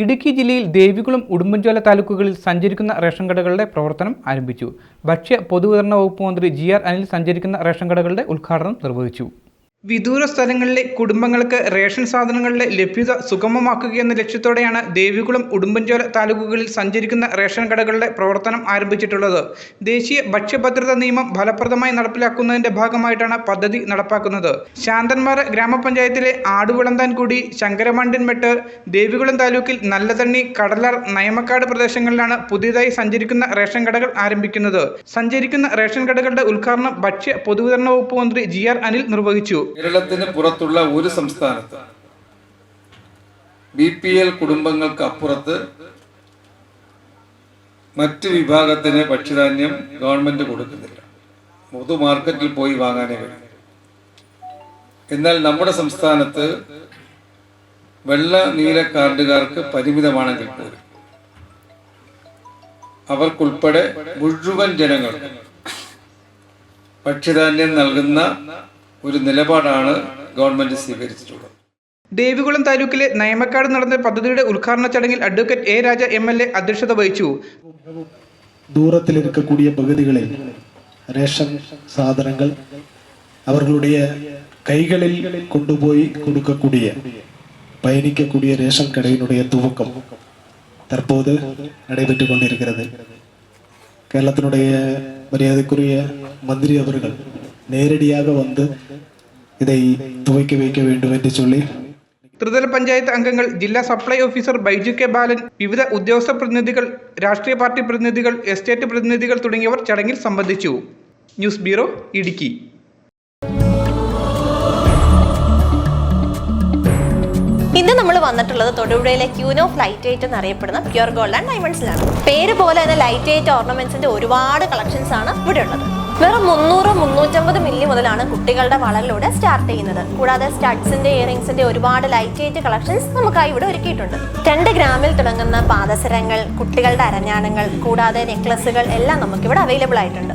ഇടുക്കി ജില്ലയിൽ ദേവികുളം ഉടുമ്പൻചോല താലൂക്കുകളിൽ സഞ്ചരിക്കുന്ന റേഷൻ കടകളുടെ പ്രവർത്തനം ആരംഭിച്ചു. ഭക്ഷ്യ പൊതുവിതരണ വകുപ്പ് മന്ത്രി ജി ആർ അനിൽ സഞ്ചരിക്കുന്ന റേഷൻ കടകളുടെ ഉദ്ഘാടനം നിർവഹിച്ചു. വിദൂര സ്ഥലങ്ങളിലെ കുടുംബങ്ങൾക്ക് റേഷൻ സാധനങ്ങളുടെ ലഭ്യത സുഗമമാക്കുകയെന്ന ലക്ഷ്യത്തോടെയാണ് ദേവികുളം ഉടുമ്പൻചോല താലൂക്കുകളിൽ സഞ്ചരിക്കുന്ന റേഷൻ കടകളുടെ പ്രവർത്തനം ആരംഭിച്ചിട്ടുള്ളത്. ദേശീയ ഭക്ഷ്യഭദ്രതാ നിയമം ഫലപ്രദമായി നടപ്പിലാക്കുന്നതിന്റെ ഭാഗമായിട്ടാണ് പദ്ധതി നടപ്പാക്കുന്നത്. ശാന്തന്മാര ഗ്രാമപഞ്ചായത്തിലെ ആടുവിളന്താൻകുടി ശങ്കരമണ്ടിൻമെട്ട് ദേവികുളം താലൂക്കിൽ നല്ലതണ്ണി കടലാർ നയമക്കാട് പ്രദേശങ്ങളിലാണ് പുതിയതായി സഞ്ചരിക്കുന്ന റേഷൻ കടകൾ ആരംഭിക്കുന്നത്. സഞ്ചരിക്കുന്ന റേഷൻ കടകളുടെ ഉദ്ഘാടനം ഭക്ഷ്യ പൊതുവിതരണ വകുപ്പ് മന്ത്രി ജി ആർ അനിൽ നിർവഹിച്ചു. കേരളത്തിന് പുറത്തുള്ള ഒരു സംസ്ഥാനത്ത് ബി പി എൽ കുടുംബങ്ങൾക്ക് അപ്പുറത്ത് മറ്റു വിഭാഗത്തിന് ഭക്ഷ്യധാന്യം ഗവൺമെന്റ് കൊടുക്കുന്നില്ല. പൊതു മാർക്കറ്റിൽ പോയി വാങ്ങാനേ കഴിയും എന്നാൽ നമ്മുടെ സംസ്ഥാനത്ത് വെള്ള നീല കാർഡുകാർക്ക് പരിമിതമാണെങ്കിൽ പോലും അവർക്കുൾപ്പെടെ മുഴുവൻ ജനങ്ങൾ ഭക്ഷ്യധാന്യം നൽകുന്ന ഒരു നിലപാടാണ് ഗവൺമെന്റ് സ്വീകരിച്ചിട്ടുള്ളത് ദേവികുളം താലൂക്കിലെ നയമക്കാട് നടന്ന പദ്ധതിയുടെ ഉദ്ഘാടന ചടങ്ങിൽ advocate A Raja M L A അധ്യക്ഷത വഹിച്ചു தூரத்தில் இருக்கக்கூடிய பகுதிகளில் ரேஷன் சாதனங்கள் அவர்களுடைய கைகளில் கொண்டு போய் கொடுக்கக்கூடிய பயணிக்கக்கூடிய ரேஷன் கடையினுடைய துவக்கம் தற்போது நடைபெற்று கொண்டிருக்கிறது கேரளத்தினுடைய மரியாதைக்குரிய மந்திரி அவர்கள் നേരിടിയാകെ വന്ന് ഇതായി തുവയ്ക്ക് വയ്ക്ക വേണ്ടും എന്ന് ചൊല്ലി. ത്രിതല പഞ്ചായത്ത് അംഗങ്ങൾ ജില്ലാ supply officer Baiju K Balan വിവിധ ഉദ്യോഗസ്ഥ പ്രതിനിധികൾ രാഷ്ട്രീയ പാർട്ടി പ്രതിനിധികൾ എസ്റ്റേറ്റ് പ്രതിനിധികൾ തുടങ്ങിയവർ ചടങ്ങിൽ സംബന്ധിച്ചു. News bureau Idukki. ഇന്ന് നമ്മൾ വന്നിട്ടുള്ളത് തൊടുപുഴയിലെ ക്യൂനോ ലൈറ്റ് എന്ന് എന്നറിയപ്പെടുന്ന പ്യുർ ഗോൾഡ് ആൻഡ് ഡയമണ്ട്സിലാണ്. പേര് പോലെ തന്നെ ലൈറ്റ് ഏറ്റ് ഓർണമെന്റ്സിന്റെ ഒരുപാട് കളക്ഷൻസ് ആണ് ഇവിടെ ഉള്ളത്. വെറും മുന്നൂറ് മുന്നൂറ്റമ്പത് മില്ലി മുതലാണ് കുട്ടികളുടെ വളരിലൂടെ സ്റ്റാർട്ട് ചെയ്യുന്നത്. കൂടാതെ സ്റ്റഡ്സിന്റെ ഇയറിംഗ്സിന്റെ ഒരുപാട് ലൈറ്റ് വെയിറ്റ് കളക്ഷൻസ് നമുക്കായി ഇവിടെ ഒരുക്കിയിട്ടുണ്ട്. രണ്ട് ഗ്രാമിൽ തുടങ്ങുന്ന പാദസരങ്ങൾ കുട്ടികളുടെ അരഞ്ഞാണങ്ങൾ കൂടാതെ നെക്ലസുകൾ എല്ലാം നമുക്കിവിടെ അവൈലബിൾ ആയിട്ടുണ്ട്.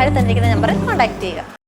താഴെ തന്നിരിക്കുന്ന നമ്പറിൽ കോൺടാക്ട് ചെയ്യുക.